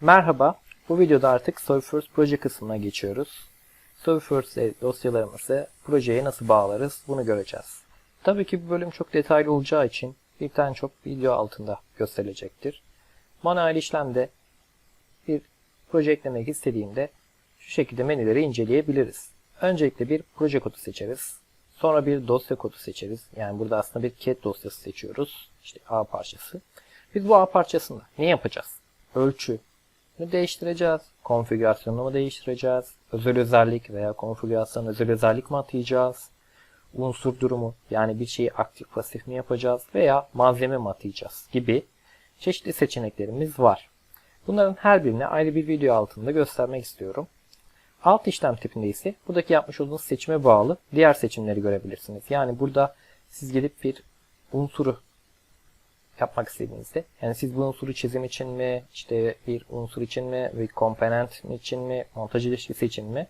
Merhaba, bu videoda artık SolidWorks proje kısmına geçiyoruz. SolidWorks dosyalarımızı projeye nasıl bağlarız bunu göreceğiz. Tabii ki bu bölüm çok detaylı olacağı için bir tane çok video altında gösterilecektir. Manuel işlemde bir proje eklemek istediğimde şu şekilde menüleri inceleyebiliriz. Öncelikle bir proje kodu seçeriz. Sonra bir dosya kodu seçeriz. Yani burada aslında bir cat dosyası seçiyoruz. İşte A parçası. Biz bu A parçasında ne yapacağız? Ölçü, mi değiştireceğiz? Konfigürasyonunu değiştireceğiz? Özel özellik veya konfigürasyon özel özellik mi atayacağız? Unsur durumu yani bir şeyi aktif pasif mi yapacağız veya malzeme mi atayacağız gibi çeşitli seçeneklerimiz var. Bunların her birini ayrı bir video altında göstermek istiyorum. Alt işlem tipinde ise buradaki yapmış olduğunuz seçime bağlı diğer seçimleri görebilirsiniz. Yani burada siz gelip bir unsuru yapmak istediğinizde yani siz bu unsuru çizim için mi işte bir unsur için mi bir komponent için mi montaj ilişkisi için mi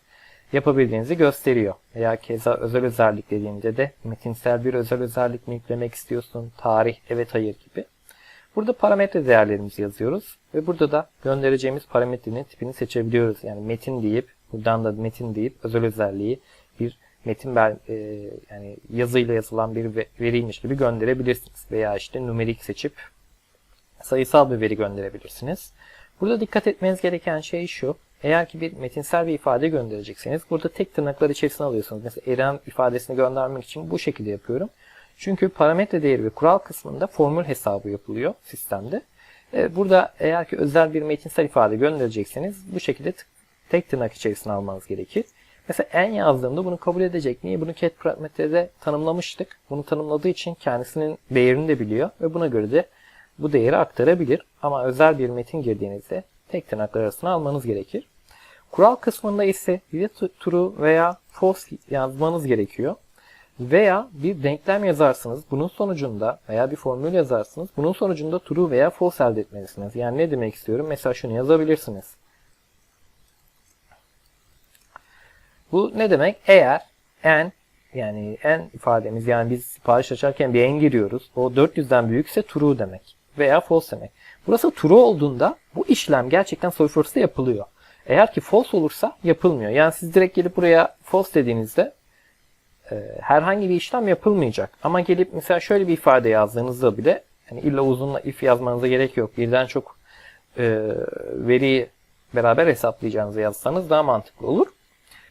yapabildiğinizi gösteriyor. Veya keza özel özellik dediğinde de metinsel bir özel özellik mi yüklemek istiyorsun? Tarih, evet, hayır gibi. Burada parametre değerlerimizi yazıyoruz ve burada da göndereceğimiz parametrenin tipini seçebiliyoruz. Yani metin deyip buradan da metin deyip özel özelliği bir metin ver, e, yani yazıyla yazılan bir ve- veriymiş gibi gönderebilirsiniz. Veya işte numerik seçip sayısal bir veri gönderebilirsiniz. Burada dikkat etmeniz gereken şey şu. Eğer ki bir metinsel bir ifade gönderecekseniz burada tek tırnaklar içerisine alıyorsunuz. Mesela Eren ifadesini göndermek için bu şekilde yapıyorum. Çünkü parametre değeri ve kural kısmında formül hesabı yapılıyor sistemde. E, Burada eğer ki özel bir metinsel ifade gönderecekseniz bu şekilde tek tırnak içerisine almanız gerekir. Mesela en yazdığımda bunu kabul edecek. Niye? Bunu cat parametrede tanımlamıştık. Bunu tanımladığı için kendisinin değerini de biliyor ve buna göre de bu değeri aktarabilir. Ama özel bir metin girdiğinizde tek tırnaklar arasına almanız gerekir. Kural kısmında ise ya true veya false yazmanız gerekiyor. Veya bir denklem yazarsınız. Bunun sonucunda veya bir formül yazarsınız. Bunun sonucunda true veya false elde etmelisiniz. Yani ne demek istiyorum? Mesela şunu yazabilirsiniz. Bu ne demek? Eğer en yani en ifademiz yani biz sipariş açarken bir en giriyoruz. O 400'den büyükse true demek veya false demek. Burası true olduğunda bu işlem gerçekten SolidWorks'ta yapılıyor. Eğer ki false olursa yapılmıyor. Yani siz direkt gelip buraya false dediğinizde e, herhangi bir işlem yapılmayacak. Ama gelip mesela şöyle bir ifade yazdığınızda bile yani illa uzunla if yazmanıza gerek yok. Birden çok e, veriyi beraber hesaplayacağınızı yazsanız daha mantıklı olur.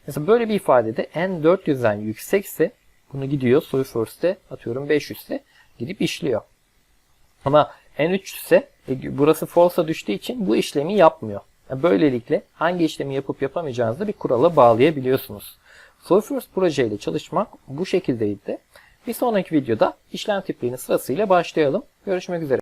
Mesela böyle bir ifadede n 400'den yüksekse bunu gidiyor SolidWorks'te atıyorum 500 ise gidip işliyor. Ama n 300 ise burası false'a düştüğü için bu işlemi yapmıyor. Yani böylelikle hangi işlemi yapıp yapamayacağınızı bir kurala bağlayabiliyorsunuz. SolidWorks projeyle çalışmak bu şekildeydi. Bir sonraki videoda işlem tiplerini sırasıyla başlayalım. Görüşmek üzere.